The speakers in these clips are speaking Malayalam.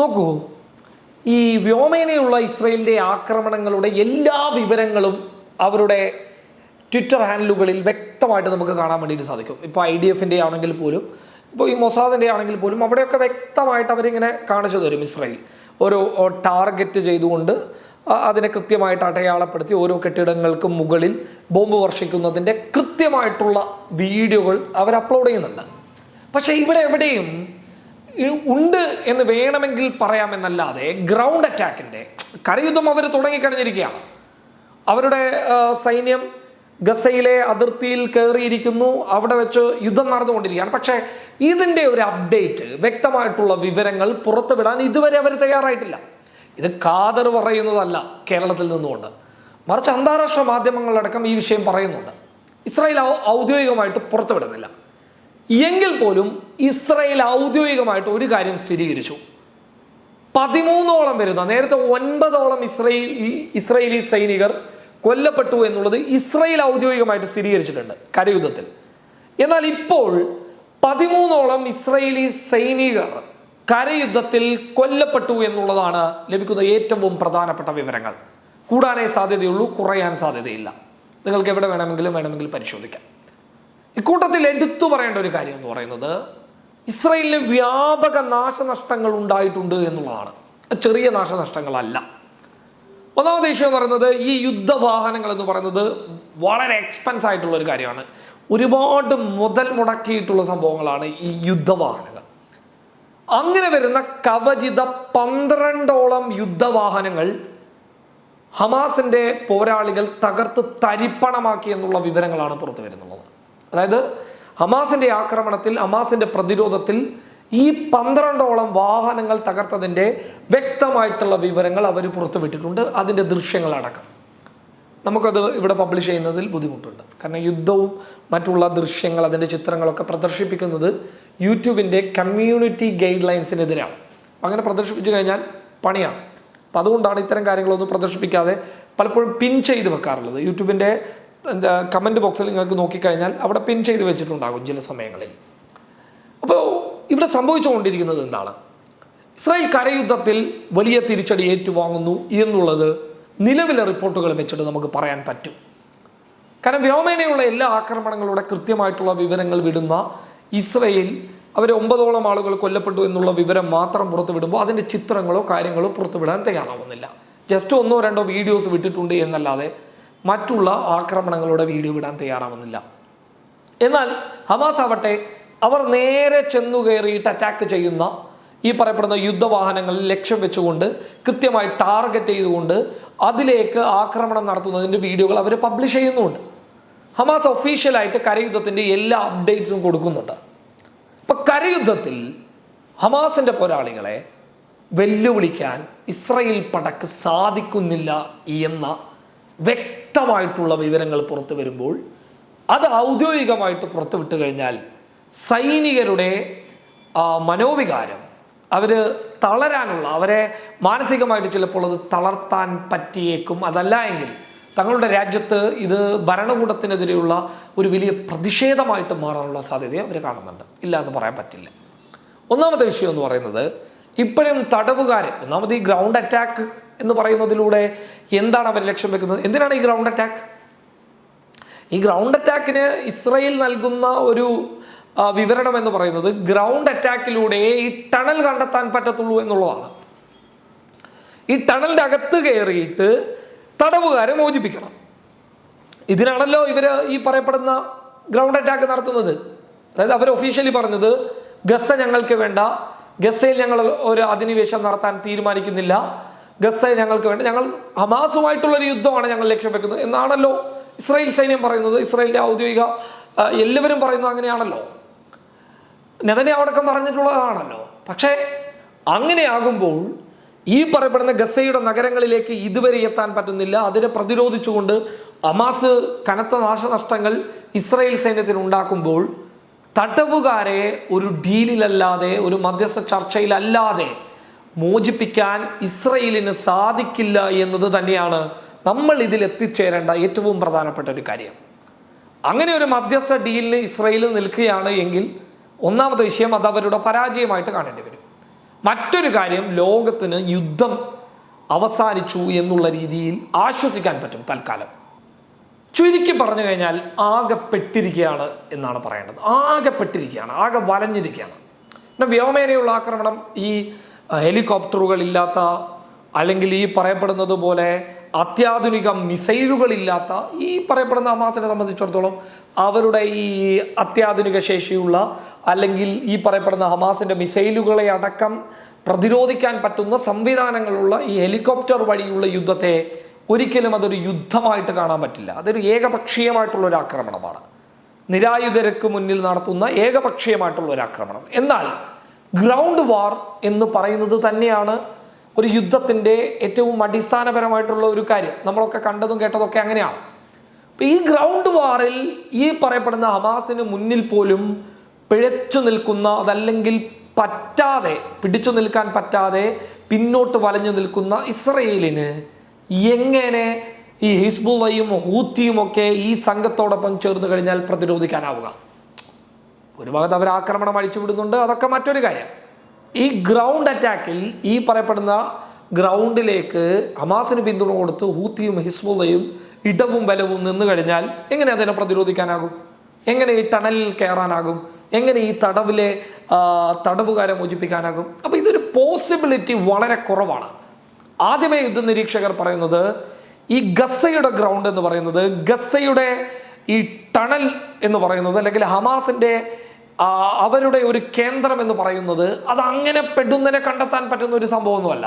നോക്കൂ ഈ വ്യോമേനയുള്ള ഇസ്രയേലിന്റെ ആക്രമണങ്ങളുടെ എല്ലാ വിവരങ്ങളും അവരുടെ ട്വിറ്റർ ഹാൻഡിലുകളിൽ വ്യക്തമായിട്ട് നമുക്ക് കാണാൻ വേണ്ടിയിട്ട് സാധിക്കും. ഇപ്പോൾ ഐ ഡി എഫിന്റെ ആണെങ്കിൽ പോലും ഇപ്പോൾ ഈ മൊസാദിന്റെ ആണെങ്കിൽ പോലും അവിടെയൊക്കെ വ്യക്തമായിട്ട് അവരിങ്ങനെ കാണിച്ചു തരും ഇസ്രയേൽ. ഓരോ ടാർഗറ്റ് ചെയ്തുകൊണ്ട് അതിനെ കൃത്യമായിട്ട് അടയാളപ്പെടുത്തി ഓരോ കെട്ടിടങ്ങൾക്കും മുകളിൽ ബോംബ് വർഷിക്കുന്നതിന്റെ കൃത്യമായിട്ടുള്ള വീഡിയോകൾ അവർ അപ്ലോഡ് ചെയ്യുന്നുണ്ട്. പക്ഷേ ഇവിടെ എവിടെയും ഉണ്ട് എന്ന് വേണമെങ്കിൽ പറയാമെന്നല്ലാതെ ഗ്രൗണ്ട് അറ്റാക്കിന്റെ കരയുദ്ധം അവർ തുടങ്ങിക്കഴിഞ്ഞിരിക്കുകയാണ്. അവരുടെ സൈന്യം ഗസയിലെ അതിർത്തിയിൽ കയറിയിരിക്കുന്നു. അവിടെ വെച്ച് യുദ്ധം നടന്നുകൊണ്ടിരിക്കുകയാണ്. പക്ഷേ ഇതിന്റെ ഒരു അപ്ഡേറ്റ് വ്യക്തമായിട്ടുള്ള വിവരങ്ങൾ പുറത്തുവിടാൻ ഇതുവരെ അവർ തയ്യാറായിട്ടില്ല. ഇത് കാതർ പറയുന്നതല്ല കേരളത്തിൽ നിന്നുകൊണ്ട്. മറിച്ച് അന്താരാഷ്ട്ര മാധ്യമങ്ങളടക്കം ഈ വിഷയം പറയുന്നുണ്ട്. ഇസ്രായേൽ ഔദ്യോഗികമായിട്ട് പുറത്തുവിടുന്നില്ല. എങ്കിൽ പോലും ഇസ്രായേൽ ഔദ്യോഗികമായിട്ട് ഒരു കാര്യം സ്ഥിരീകരിച്ചു. പതിമൂന്നോളം വരുന്ന നേരത്തെ ഒൻപതോളം ഇസ്രയേൽ ഇസ്രയേലി സൈനികർ കൊല്ലപ്പെട്ടു എന്നുള്ളത് ഇസ്രയേൽ ഔദ്യോഗികമായിട്ട് സ്ഥിരീകരിച്ചിട്ടുണ്ട് കരയുദ്ധത്തിൽ. എന്നാൽ ഇപ്പോൾ പതിമൂന്നോളം ഇസ്രയേലി സൈനികർ കരയുദ്ധത്തിൽ കൊല്ലപ്പെട്ടു എന്നുള്ളതാണ് ലഭിക്കുന്ന ഏറ്റവും പ്രധാനപ്പെട്ട വിവരങ്ങൾ. കൂടാനേ സാധ്യതയുള്ളൂ കുറയാൻ സാധ്യതയില്ല. നിങ്ങൾക്ക് എവിടെ വേണമെങ്കിലും വേണമെങ്കിൽ പരിശോധിക്കാം. ഇക്കൂട്ടത്തിൽ എടുത്തു പറയേണ്ട ഒരു കാര്യം എന്ന് പറയുന്നത് ഇസ്രയേലിന് വ്യാപക നാശനഷ്ടങ്ങൾ ഉണ്ടായിട്ടുണ്ട് എന്നുള്ളതാണ്. ചെറിയ നാശനഷ്ടങ്ങളല്ല. ഒന്നാമത്തെ ഇഷ്യൂ എന്ന് പറയുന്നത് ഈ യുദ്ധവാഹനങ്ങൾ എന്ന് പറയുന്നത് വളരെ എക്സ്പെൻസ് ആയിട്ടുള്ള ഒരു കാര്യമാണ്. ഒരുപാട് മുതൽ മുടക്കിയിട്ടുള്ള സംഭവങ്ങളാണ് ഈ യുദ്ധവാഹനങ്ങൾ. അങ്ങനെ വരുന്ന കവചിത പന്ത്രണ്ടോളം യുദ്ധവാഹനങ്ങൾ ഹമാസിന്റെ പോരാളികൾ തകർത്ത് തരിപ്പണമാക്കി എന്നുള്ള വിവരങ്ങളാണ് പുറത്തു വരുന്നുള്ളത്. അതായത് ഹമാസിന്റെ ആക്രമണത്തിൽ ഹമാസിന്റെ പ്രതിരോധത്തിൽ ഈ പന്ത്രണ്ടോളം വാഹനങ്ങൾ തകർത്തതിന്റെ വ്യക്തമായിട്ടുള്ള വിവരങ്ങൾ അവർ പുറത്തുവിട്ടിട്ടുണ്ട്. അതിന്റെ ദൃശ്യങ്ങളടക്കം. നമുക്കത് ഇവിടെ പബ്ലിഷ് ചെയ്യുന്നതിൽ ബുദ്ധിമുട്ടുണ്ട്. കാരണം യുദ്ധവും മറ്റുള്ള ദൃശ്യങ്ങൾ അതിന്റെ ചിത്രങ്ങളൊക്കെ പ്രദർശിപ്പിക്കുന്നത് യൂട്യൂബിന്റെ കമ്മ്യൂണിറ്റി ഗൈഡ് ലൈൻസിനെതിരാണ് അങ്ങനെ പ്രദർശിപ്പിച്ചു കഴിഞ്ഞാൽ പണിയാണ്. അപ്പം അതുകൊണ്ടാണ് ഇത്തരം കാര്യങ്ങളൊന്നും പ്രദർശിപ്പിക്കാതെ പലപ്പോഴും പിൻ ചെയ്ത് വെക്കാറുള്ളത്. യൂട്യൂബിന്റെ എന്താ കമന്റ് ബോക്സിൽ നിങ്ങൾക്ക് നോക്കിക്കഴിഞ്ഞാൽ അവിടെ പിൻ ചെയ്ത് വെച്ചിട്ടുണ്ടാകും ചില സമയങ്ങളിൽ. അപ്പോൾ ഇവിടെ സംഭവിച്ചുകൊണ്ടിരിക്കുന്നത് എന്താണ്? ഇസ്രായേൽ കരയുദ്ധത്തിൽ വലിയ തിരിച്ചടി ഏറ്റുവാങ്ങുന്നു എന്നുള്ളത് നിലവിലെ റിപ്പോർട്ടുകൾ വെച്ചിട്ട് നമുക്ക് പറയാൻ പറ്റും. കാരണം വ്യോമേനയുള്ള എല്ലാ ആക്രമണങ്ങളുടെ കൃത്യമായിട്ടുള്ള വിവരങ്ങൾ വിടുന്ന ഇസ്രയേൽ അവർ ഒമ്പതോളം ആളുകൾ കൊല്ലപ്പെട്ടു എന്നുള്ള വിവരം മാത്രം പുറത്തു വിടുമ്പോൾ അതിന്റെ ചിത്രങ്ങളോ കാര്യങ്ങളോ പുറത്തുവിടാൻ തയ്യാറാവുന്നില്ല. ജസ്റ്റ് ഒന്നോ രണ്ടോ വീഡിയോസ് വിട്ടിട്ടുണ്ട് എന്നല്ലാതെ മറ്റുള്ള ആക്രമണങ്ങളുടെ വീഡിയോ വിടാൻ തയ്യാറാവുന്നില്ല. എന്നാൽ ഹമാസ് ആവട്ടെ അവർ നേരെ ചെന്നു കയറിയിട്ട് അറ്റാക്ക് ചെയ്യുന്ന ഈ പറയപ്പെടുന്ന യുദ്ധവാഹനങ്ങളിൽ ലക്ഷ്യം വെച്ചുകൊണ്ട് കൃത്യമായി ടാർഗറ്റ് ചെയ്തുകൊണ്ട് അതിലേക്ക് ആക്രമണം നടത്തുന്നതിന്റെ വീഡിയോകൾ അവർ പബ്ലിഷ് ചെയ്യുന്നുണ്ട്. ഹമാസ് ഒഫീഷ്യലായിട്ട് കരയുദ്ധത്തിന്റെ എല്ലാ അപ്ഡേറ്റ്സും കൊടുക്കുന്നുണ്ട്. അപ്പം കരയുദ്ധത്തിൽ ഹമാസിന്റെ പോരാളികളെ വെല്ലുവിളിക്കാൻ ഇസ്രയേൽ പടക്ക് സാധിക്കുന്നില്ല എന്ന വ്യക്തമായിട്ടുള്ള വിവരങ്ങൾ പുറത്തു വരുമ്പോൾ അത് ഔദ്യോഗികമായിട്ട് പുറത്തുവിട്ട് കഴിഞ്ഞാൽ സൈനികരുടെ മനോവികാരം അവർ തളരാനുള്ള അവരെ മാനസികമായിട്ട് ചിലപ്പോൾ അത് തളർത്താൻ പറ്റിയേക്കും. അതല്ല എങ്കിൽ തങ്ങളുടെ രാജ്യത്ത് ഇത് ഭരണകൂടത്തിനെതിരെയുള്ള ഒരു വലിയ പ്രതിഷേധമായിട്ട് മാറാനുള്ള സാധ്യത അവർ കാണുന്നുണ്ട്. ഇല്ല എന്ന് പറയാൻ പറ്റില്ല. ഒന്നാമത്തെ വിഷയം എന്ന് പറയുന്നത് ഇപ്പോഴും തടവുകാർ ഒന്നാമത് ഈ ഗ്രൗണ്ട് അറ്റാക്ക് എന്ന് പറയുന്നതിലൂടെ എന്താണ് അവർ ലക്ഷ്യം വെക്കുന്നത്? എന്തിനാണ് ഈ ഗ്രൗണ്ട് അറ്റാക്ക് ഈ ഗ്രൗണ്ട് അറ്റാക്കിന് ഇസ്രയേൽ നൽകുന്ന ഒരു വിവരണം എന്ന് പറയുന്നത് ഗ്രൗണ്ട് അറ്റാക്കിലൂടെ ഈ ടണൽ കണ്ടെത്താൻ പറ്റത്തുള്ളൂ എന്നുള്ളതാണ്. ഈ ടണലിന്റെ അകത്ത് കയറിയിട്ട് തടവുകാരെ മോചിപ്പിക്കണം. ഇതിനാണല്ലോ ഇവർ ഈ പറയപ്പെടുന്ന ഗ്രൗണ്ട് അറ്റാക്ക് നടത്തുന്നത്. അതായത് അവർ ഒഫീഷ്യലി പറഞ്ഞത് ഗസ ഞങ്ങൾക്ക് വേണ്ട ഗസയിൽ ഞങ്ങൾ ഒരു അധിനിവേശം നടത്താൻ തീരുമാനിക്കുന്നില്ല ഗസ ഞങ്ങൾക്ക് വേണ്ട. ഞങ്ങൾ ഹമാസുമായിട്ടുള്ള ഒരു യുദ്ധമാണ് ഞങ്ങൾ ലക്ഷ്യം വെക്കുന്നത് എന്നാണല്ലോ ഇസ്രായേൽ സൈന്യം പറയുന്നത്. ഇസ്രായേലിന്റെ ഔദ്യോഗിക എല്ലാവരും പറയുന്നത് അങ്ങനെയാണല്ലോ. നെതന്യാഹു അടക്കം പറഞ്ഞിട്ടുള്ളതാണല്ലോ. പക്ഷേ അങ്ങനെയാകുമ്പോൾ ഈ പറയപ്പെടുന്ന ഗസയുടെ നഗരങ്ങളിലേക്ക് ഇതുവരെ എത്താൻ പറ്റുന്നില്ല. അതിനെ പ്രതിരോധിച്ചുകൊണ്ട് അമാസ് കനത്ത നാശനഷ്ടങ്ങൾ ഇസ്രായേൽ സൈന്യത്തിന് ഉണ്ടാക്കുമ്പോൾ തടവുകാരെ ഒരു ഡീലിലല്ലാതെ ഒരു മധ്യസ്ഥ ചർച്ചയിലല്ലാതെ മോചിപ്പിക്കാൻ ഇസ്രയേലിന് സാധിക്കില്ല എന്നത് തന്നെയാണ് നമ്മൾ ഇതിൽ എത്തിച്ചേരേണ്ട ഏറ്റവും പ്രധാനപ്പെട്ട ഒരു കാര്യം. അങ്ങനെ ഒരു മധ്യസ്ഥ ഡീലിന് ഇസ്രയേൽ നിൽക്കുകയാണ് എങ്കിൽ ഒന്നാമത്തെ വിഷയം അത് അവരുടെ പരാജയമായിട്ട് കാണേണ്ടി വരും. മറ്റൊരു കാര്യം ലോകത്തിന് യുദ്ധം അവസാനിച്ചു എന്നുള്ള രീതിയിൽ ആശ്വസിക്കാൻ പറ്റും തൽക്കാലം. ചുരുക്കി പറഞ്ഞു കഴിഞ്ഞാൽ ആകെപ്പെട്ടിരിക്കുകയാണ് എന്നാണ് പറയേണ്ടത്. ആകെപ്പെട്ടിരിക്കുകയാണ് ആകെ വലഞ്ഞിരിക്കുകയാണ്. പിന്നെ വ്യോമേനയുള്ള ആക്രമണം ഈ ഹെലികോപ്റ്ററുകളില്ലാത്ത അല്ലെങ്കിൽ ഈ പറയപ്പെടുന്നത് പോലെ അത്യാധുനിക മിസൈലുകളില്ലാത്ത ഈ പറയപ്പെടുന്ന ഹമാസിനെ സംബന്ധിച്ചിടത്തോളം അവരുടെ ഈ അത്യാധുനിക ശേഷിയുള്ള അല്ലെങ്കിൽ ഈ പറയപ്പെടുന്ന ഹമാസിന്റെ മിസൈലുകളെ അടക്കം പ്രതിരോധിക്കാൻ പറ്റുന്ന സംവിധാനങ്ങളുള്ള ഈ ഹെലികോപ്റ്റർ വഴിയുള്ള യുദ്ധത്തെ ഒരിക്കലും അതൊരു യുദ്ധമായിട്ട് കാണാൻ പറ്റില്ല. അതൊരു ഏകപക്ഷീയമായിട്ടുള്ള ഒരു ആക്രമണമാണ്. നിരായുധരക്ക് മുന്നിൽ നടത്തുന്ന ഏകപക്ഷീയമായിട്ടുള്ള ഒരു ആക്രമണം. എന്നാൽ ഗ്രൗണ്ട് വാർ എന്ന് പറയുന്നത് തന്നെയാണ് ഒരു യുദ്ധത്തിന്റെ ഏറ്റവും അടിസ്ഥാനപരമായിട്ടുള്ള ഒരു കാര്യം. നമ്മളൊക്കെ കണ്ടതും കേട്ടതൊക്കെ അങ്ങനെയാണ്. അപ്പം ഈ ഗ്രൗണ്ട് വാറിൽ ഈ പറയപ്പെടുന്ന ഹമാസിന് മുന്നിൽ പോലും പിഴച്ചു നിൽക്കുന്ന അതല്ലെങ്കിൽ പറ്റാതെ പിടിച്ചു നിൽക്കാൻ പറ്റാതെ പിന്നോട്ട് വലഞ്ഞു നിൽക്കുന്ന ഇസ്രയേലിന് എങ്ങനെ ഈ ഹിസ്ബുള്ളയും ഹൂത്തിയും ഒക്കെ ഈ സംഘത്തോടൊപ്പം ചേർന്ന് കഴിഞ്ഞാൽ പ്രതിരോധിക്കാനാവുക? ഒരു ഭാഗത്ത് അവർ ആക്രമണം അഴിച്ചുവിടുന്നുണ്ട് അതൊക്കെ മറ്റൊരു കാര്യം. ഈ ഗ്രൗണ്ട് അറ്റാക്കിൽ ഈ പറയപ്പെടുന്ന ഗ്രൗണ്ടിലേക്ക് ഹമാസിന് പിന്തുണ കൊടുത്ത് ഹൂത്തിയും ഹിസ്ബുള്ളയും ഇടവും ബലവും നിന്നു കഴിഞ്ഞാൽ എങ്ങനെ അതിനെ പ്രതിരോധിക്കാനാകും? എങ്ങനെ ഈ ടണലിൽ കയറാനാകും? എങ്ങനെ ഈ തടവിലെ തടവുകാരെ മോചിപ്പിക്കാനാകും? അപ്പോൾ ഇതൊരു പോസിബിലിറ്റി വളരെ കുറവാണ്. ആദ്യമേ യുദ്ധ നിരീക്ഷകർ പറയുന്നത് ഈ ഗസയുടെ ഗ്രൗണ്ട് എന്ന് പറയുന്നത് ഗസയുടെ ഈ ടണൽ എന്ന് പറയുന്നത് അല്ലെങ്കിൽ ഹമാസിന്റെ ആ, അവരുടെ ഒരു കേന്ദ്രം എന്ന് പറയുന്നത് അത് അങ്ങനെ പെടുന്നതിനെ കണ്ടെത്താൻ പറ്റുന്ന ഒരു സംഭവമൊന്നുമല്ല.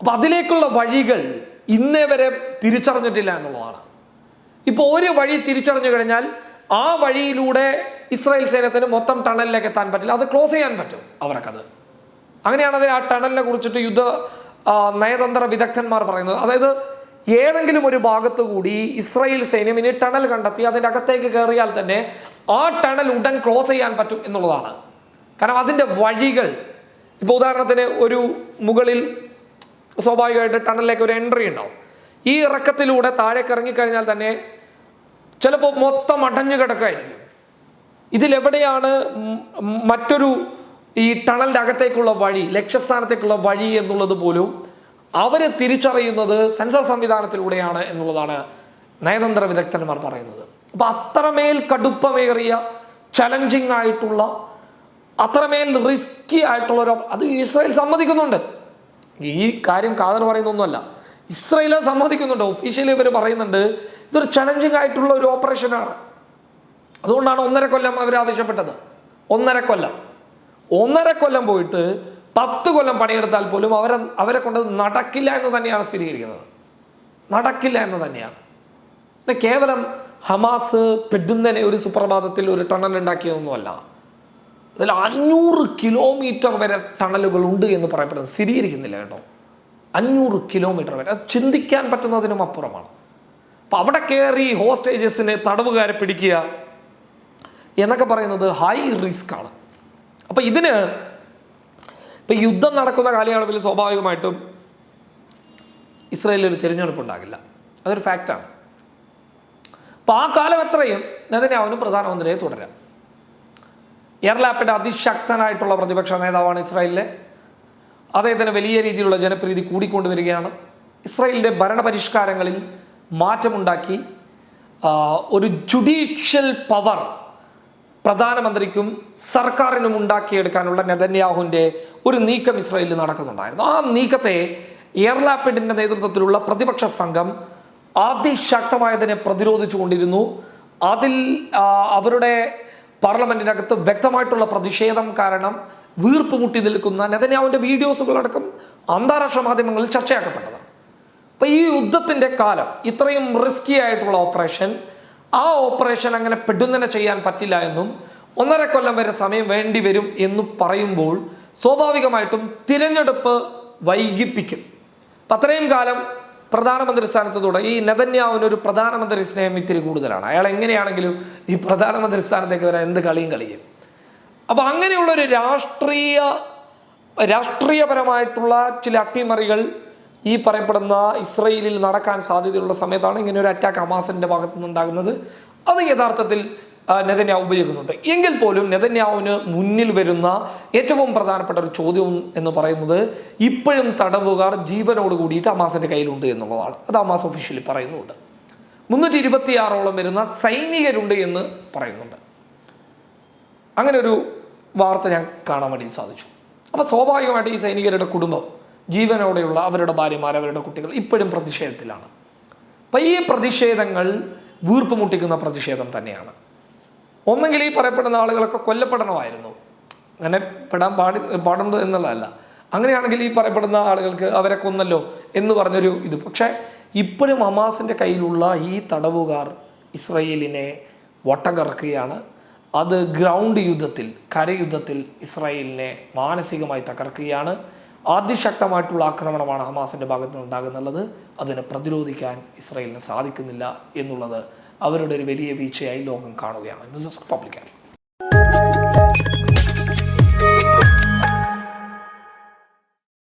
അപ്പൊ അതിലേക്കുള്ള വഴികൾ ഇന്നേ വരെ തിരിച്ചറിഞ്ഞിട്ടില്ല എന്നുള്ളതാണ്. ഇപ്പോൾ ഒരു വഴി തിരിച്ചറിഞ്ഞു കഴിഞ്ഞാൽ ആ വഴിയിലൂടെ ഇസ്രായേൽ സേനത്തിന് മൊത്തം ടണലിലേക്ക് എത്താൻ പറ്റില്ല. അത് ക്ലോസ് ചെയ്യാൻ പറ്റും അവർക്കത് അങ്ങനെയാണ് ആ ടണലിനെ കുറിച്ചിട്ട് യുദ്ധ നയതന്ത്ര വിദഗ്ധന്മാർ പറയുന്നത്. അതായത് ഏതെങ്കിലും ഒരു ഭാഗത്തു കൂടി ഇസ്രായേൽ സൈന്യം ഇനി ടണൽ കണ്ടെത്തി അതിന്റെ അകത്തേക്ക് കയറിയാൽ തന്നെ ആ ടണൽ ഉടൻ ക്ലോസ് ചെയ്യാൻ പറ്റും എന്നുള്ളതാണ്. കാരണം അതിന്റെ വഴികൾ ഇപ്പോൾ ഉദാഹരണത്തിന് ഒരു മുകളിൽ സ്വാഭാവികമായിട്ട് ടണലിലേക്ക് ഒരു എൻട്രി ഉണ്ടാവും. ഈ ഇറക്കത്തിലൂടെ താഴേക്ക് ഇറങ്ങിക്കഴിഞ്ഞാൽ തന്നെ ചിലപ്പോൾ മൊത്തം അടഞ്ഞു കിടക്കായിരിക്കും ഇതിലെവിടെയാണ് മറ്റൊരു ഈ ടണലിന്റെ അകത്തേക്കുള്ള വഴി ലക്ഷ്യസ്ഥാനത്തേക്കുള്ള വഴി എന്നുള്ളത് പോലും അവർ തിരിച്ചറിയുന്നത് സെൻസർ സംവിധാനത്തിലൂടെയാണ് എന്നുള്ളതാണ് നയതന്ത്ര വിദഗ്ധന്മാർ പറയുന്നത്. അപ്പൊ അത്രമേൽ കടുപ്പമേറിയ ചലഞ്ചിങ് ആയിട്ടുള്ള അത്രമേൽ റിസ്കി ആയിട്ടുള്ള ഒരു അത് ഇസ്രായേൽ സമ്മതിക്കുന്നുണ്ട്. ഈ കാര്യം കാതർ പറയുന്നൊന്നുമല്ല. ഇസ്രായേൽ സമ്മതിക്കുന്നുണ്ട്. ഒഫീഷ്യലി ഇവർ പറയുന്നുണ്ട് ഇതൊരു ചലഞ്ചിങ് ആയിട്ടുള്ള ഒരു ഓപ്പറേഷനാണ് അതുകൊണ്ടാണ് ഒന്നര കൊല്ലം അവർ ആവശ്യപ്പെട്ടത് ഒന്നര കൊല്ലം. ഒന്നര കൊല്ലം പോയിട്ട് പത്ത് കൊല്ലം പണിയെടുത്താൽ പോലും അവരെ അവരെ കൊണ്ട് നടക്കില്ല എന്ന് തന്നെയാണ് സ്ഥിരീകരിക്കുന്നത്. നടക്കില്ല എന്ന് തന്നെയാണ്. കേവലം ഹമാസ് പെടുന്നതിനെ ഒരു സുപ്രഭാതത്തിൽ ഒരു ടണൽ ഉണ്ടാക്കിയതൊന്നുമല്ല. അതിൽ അഞ്ഞൂറ് കിലോമീറ്റർ വരെ ടണലുകൾ ഉണ്ട് എന്ന് പറയപ്പെടുന്നത്. സ്ഥിരീകരിക്കുന്നില്ല കേട്ടോ. അഞ്ഞൂറ് കിലോമീറ്റർ വരെ. അത് ചിന്തിക്കാൻ പറ്റുന്നതിനും അപ്പുറമാണ്. അപ്പം അവിടെ കയറി ഹോസ്റ്റേജസിനെ തടവുകാരെ പിടിക്കുക എന്നൊക്കെ പറയുന്നത് ഹൈ റിസ്ക് ആണ് അപ്പം ഇതിന് ഇപ്പം യുദ്ധം നടക്കുന്ന കാലയളവിൽ സ്വാഭാവികമായിട്ടും ഇസ്രായേലിൽ ഒരു തിരഞ്ഞെടുപ്പ് ഉണ്ടാകില്ല അതൊരു ഫാക്റ്റാണ്. അപ്പം ആ കാലം എത്രയും നെതന്യാവിന് പ്രധാനമന്ത്രിയെ തുടരാം. എയർലാപ്പിന്റെ അതിശക്തനായിട്ടുള്ള പ്രതിപക്ഷ നേതാവാണ് ഇസ്രായേലിലെ. അദ്ദേഹത്തിന് വലിയ രീതിയിലുള്ള ജനപ്രീതി കൂടിക്കൊണ്ടുവരികയാണ്. ഇസ്രായേലിന്റെ ഭരണപരിഷ്കാരങ്ങളിൽ മാറ്റമുണ്ടാക്കി ഒരു ജുഡീഷ്യൽ പവർ പ്രധാനമന്ത്രിക്കും സർക്കാരിനും ഉണ്ടാക്കിയെടുക്കാനുള്ള നെതന്യാഹുവിന്റെ ഒരു നീക്കം ഇസ്രയേലിൽ നടക്കുന്നുണ്ടായിരുന്നു. ആ നീക്കത്തെ എയർലാപ്പിഡിന്റെ നേതൃത്വത്തിലുള്ള പ്രതിപക്ഷ സംഘം അതിശക്തമായതിനെ പ്രതിരോധിച്ചു കൊണ്ടിരുന്നു അതിൽ അവരുടെ പാർലമെന്റിനകത്ത് വ്യക്തമായിട്ടുള്ള പ്രതിഷേധം കാരണം വീർപ്പ് മുട്ടി നിൽക്കുന്ന നെതന്യാവിന്റെ വീഡിയോസുകളടക്കം അന്താരാഷ്ട്ര മാധ്യമങ്ങളിൽ ചർച്ചയാക്കപ്പെട്ടതാണ്. അപ്പോൾ ഈ യുദ്ധത്തിന്റെ കാലം ഇത്രയും റിസ്കി ആയിട്ടുള്ള ഓപ്പറേഷൻ ആ ഓപ്പറേഷൻ അങ്ങനെ പെടുന്നനെ ചെയ്യാൻ പറ്റില്ല എന്നും ഒന്നര കൊല്ലം വരെ സമയം വേണ്ടി വരും എന്ന് പറയുമ്പോൾ സ്വാഭാവികമായിട്ടും തിരഞ്ഞെടുപ്പ് വൈകിപ്പിക്കും. അത്രയും കാലം പ്രധാനമന്ത്രി സ്ഥാനത്ത് തുടങ്ങി ഈ നെതന്യാവിന് ഒരു പ്രധാനമന്ത്രി സ്നേഹം ഇത്തിരി കൂടുതലാണ്. അയാൾ എങ്ങനെയാണെങ്കിലും ഈ പ്രധാനമന്ത്രി സ്ഥാനത്തേക്ക് വരാൻ എന്ത് കളിയും കളിക്കും. അപ്പോൾ അങ്ങനെയുള്ളൊരു രാഷ്ട്രീയ രാഷ്ട്രീയപരമായിട്ടുള്ള ചില അട്ടിമറികൾ ഈ പറയപ്പെടുന്ന ഇസ്രയേലിൽ നടക്കാൻ സാധ്യതയുള്ള സമയത്താണ് ഇങ്ങനെ ഒരു അറ്റാക്ക് ഹമാസിന്റെ ഭാഗത്തു നിന്നുണ്ടാകുന്നത് അത് യഥാർത്ഥത്തിൽ നെതന്യാവ് ഉപയോഗിക്കുന്നുണ്ട്. എങ്കിൽ പോലും നെതന്യാവിന് മുന്നിൽ വരുന്ന ഏറ്റവും പ്രധാനപ്പെട്ട ഒരു ചോദ്യം എന്ന് പറയുന്നത് ഇപ്പോഴും തടവുകാർ ജീവനോട് കൂടിയിട്ട് അമാസിന്റെ കയ്യിലുണ്ട് എന്നുള്ളതാണ്. അത് ഹമാസ് ഒഫീഷ്യലി പറയുന്നുണ്ട്. മുന്നൂറ്റി ഇരുപത്തിയാറോളം വരുന്ന സൈനികരുണ്ട് എന്ന് പറയുന്നുണ്ട്. അങ്ങനെ ഒരു വാർത്ത ഞാൻ കാണാൻ വേണ്ടി സാധിച്ചു. അപ്പോൾ സ്വാഭാവികമായിട്ട് ഈ സൈനികരുടെ കുടുംബം ജീവനോടെയുള്ള അവരുടെ ഭാര്യമാർ അവരുടെ കുട്ടികൾ ഇപ്പോഴും പ്രതിഷേധത്തിലാണ്. അപ്പം ഈ പ്രതിഷേധങ്ങൾ വീർപ്പ് മുട്ടിക്കുന്ന പ്രതിഷേധം തന്നെയാണ്. ഒന്നെങ്കിൽ ഈ പറയപ്പെടുന്ന ആളുകളൊക്കെ കൊല്ലപ്പെടണമായിരുന്നു. അങ്ങനെ പെടാൻ പാടി പാടുണ്ട് എന്നുള്ളതല്ല. അങ്ങനെയാണെങ്കിൽ ഈ പറയപ്പെടുന്ന ആളുകൾക്ക് അവരെ കൊന്നല്ലോ എന്ന് പറഞ്ഞൊരു ഇത്. പക്ഷേ ഇപ്പോഴും ഹമാസിന്റെ കയ്യിലുള്ള ഈ തടവുകാർ ഇസ്രയേലിനെ വട്ടകറക്കുകയാണ്. അത് ഗ്രൗണ്ട് യുദ്ധത്തിൽ കരയുദ്ധത്തിൽ ഇസ്രായേലിനെ മാനസികമായി തകർക്കുകയാണ്. അതിശക്തമായിട്ടുള്ള ആക്രമണമാണ് ഹമാസിന്റെ ഭാഗത്ത് നിന്ന് ഉണ്ടാകുന്നുള്ളത് അതിനെ പ്രതിരോധിക്കാൻ ഇസ്രായേലിന് സാധിക്കുന്നില്ല എന്നുള്ളത് അവരുടെ ഒരു വലിയ വീഴ്ചയായി ലോകം കാണുകയാണ്. News desk പബ്ലിക്കാണ്